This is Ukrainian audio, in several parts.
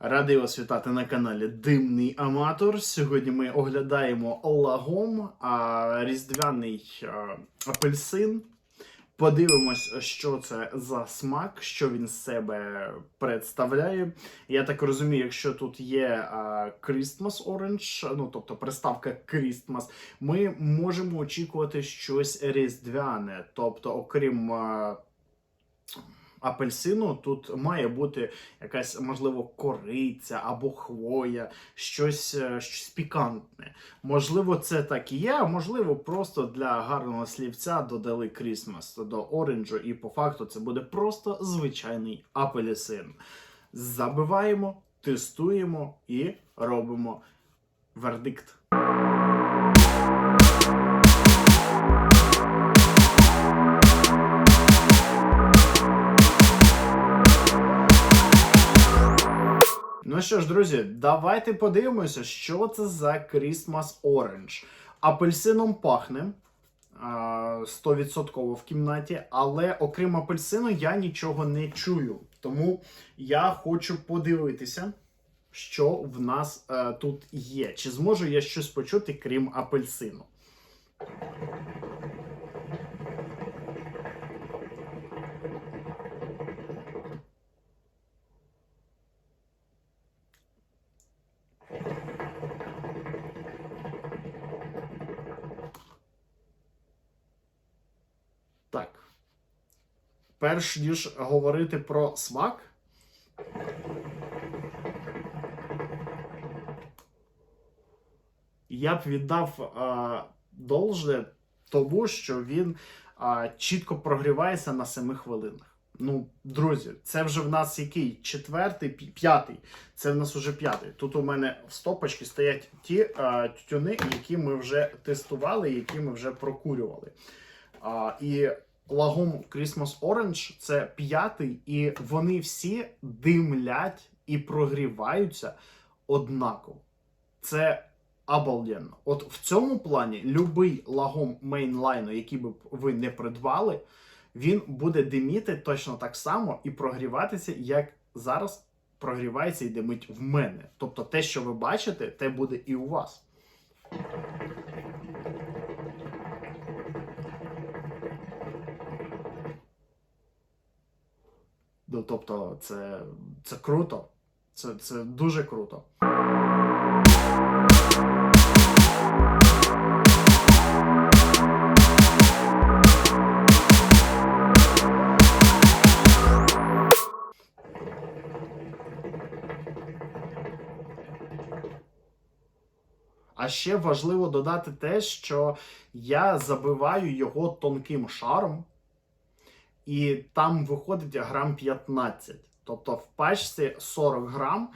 Радий вас вітати на каналі Димний Аматор. Сьогодні ми оглядаємо лагом а, різдвяний а, апельсин. Подивимось, що це за смак, що він з себе представляє. Я так розумію, якщо тут є а, Christmas Orange, ну тобто приставка Christmas, ми можемо очікувати щось різдвяне. Тобто, окрім а, апельсину, тут має бути якась, можливо, кориця або хвоя, щось, е, щось пікантне. Можливо, це так і є, а можливо, просто для гарного слівця додали Крісмас до оранжу, і по факту це буде просто звичайний апельсин. Забиваємо, тестуємо і робимо вердикт. Ну що ж, друзі, давайте подивимося, що це за Christmas Orange. Апельсином пахне 100% в кімнаті, але окрім апельсину я нічого не чую. Тому я хочу подивитися, що в нас е, тут є. Чи зможу я щось почути, крім апельсину? Так. Перш ніж говорити про смак. Я б віддав а, должне тому, що він а, чітко прогрівається на 7 хвилинах. Ну, друзі, це вже в нас який? Четвертий, п'ятий. Це в нас уже п'ятий. Тут у мене в стопочці стоять ті а, тютюни, які ми вже тестували, які ми вже прокурювали. А, і лагом Christmas Orange це п'ятий, і вони всі димлять і прогріваються однаково. Це обалденно. От в цьому плані любий лагом мейнлайну, який би ви не придбали, він буде диміти точно так само і прогріватися, як зараз прогрівається і димить в мене. Тобто те, що ви бачите, те буде і у вас. Ну, тобто, це, це круто. Це, це дуже круто. А ще важливо додати те, що я забиваю його тонким шаром, і там виходить грам 15. Тобто в пачці 40 грам,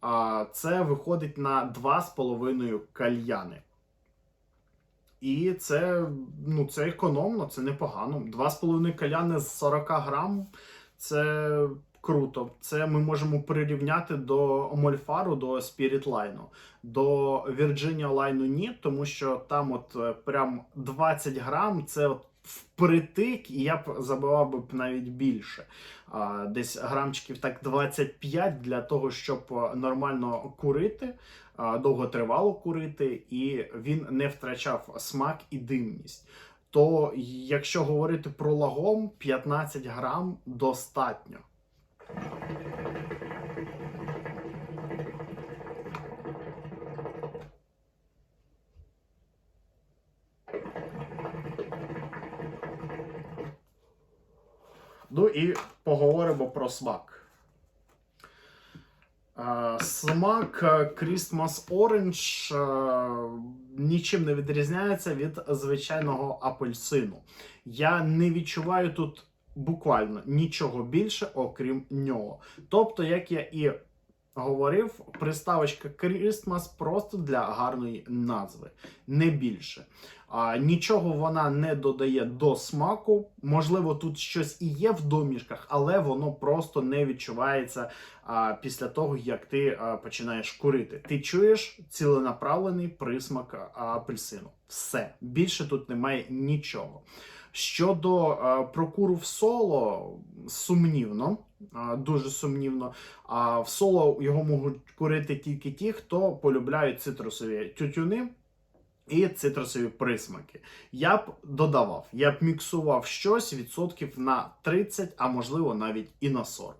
а це виходить на 2,5 кальяни. І це, ну, це економно, це непогано. 2,5 кальяни з 40 грам це круто. Це ми можемо прирівняти до Мольфару, до Line. До Virginia Line ні, тому що там от е, прям 20 грам це от впритик, і я б забивав би навіть більше. Десь грамчиків так 25 для того, щоб нормально курити, довготривало курити, і він не втрачав смак і димність. То якщо говорити про лагом, 15 грам достатньо. Ну і поговоримо про смак. Е, Смак е, Christmas Orange е, нічим не відрізняється від звичайного апельсину. Я не відчуваю тут буквально нічого більше, окрім нього. Тобто, як я і говорив, приставочка Christmas просто для гарної назви, не більше. А, нічого вона не додає до смаку. Можливо, тут щось і є в домішках, але воно просто не відчувається а, після того, як ти а, починаєш курити. Ти чуєш ціленаправлений присмак апельсину. Все більше тут немає нічого. Щодо е, прокуру в соло, сумнівно. дуже сумнівно. А в соло його можуть курити тільки ті, хто полюбляють цитрусові тютюни і цитрусові присмаки. Я б додавав, я б міксував щось відсотків на 30, а можливо навіть і на 40.